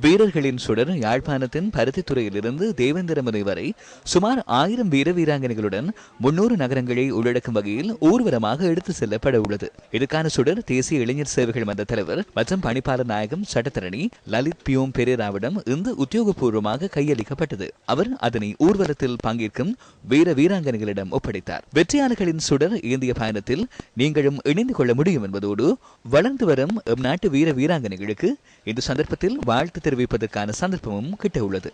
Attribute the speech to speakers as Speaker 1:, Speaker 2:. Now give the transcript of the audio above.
Speaker 1: வீரர்களின் சுடர் யாழ்ப்பாணத்தின் பருத்தித்துறையிலிருந்து தேவேந்திரமலை வரை சுமார் ஆயிரம் வீர வீராங்கனைகளுடன் முன்னூறு நகரங்களை உள்ளடக்கும் வகையில் ஊர்வலமாக எடுத்து செல்லப்பட உள்ளது. இதுக்கான சுடர் தேசிய இளைஞர் சேவைகள் மன்ற தலைவர் மற்றும் பணிப்பாளர் நாயகம் சட்டத்தரணி லலித் பியோம் பெரேராவிடம் இன்று உத்தியோகபூர்வமாக கையளிக்கப்பட்டது. அவர் அதனை ஊர்வலத்தில் பங்கேற்கும் வீர வீராங்கனைகளிடம் ஒப்படைத்தார். வெற்றியாளர்களின் சுடர் இந்திய பயணத்தில் நீங்களும் இணைந்து கொள்ள முடியும் என்பதோடு வளர்ந்து வரும் எம் நாட்டு வீர வீராங்கனைகளுக்கு இந்த சந்தர்ப்பத்தில் வாழ்த்து தெரிவிப்பதற்கான சந்தர்ப்பமும் கிட்ட உள்ளது.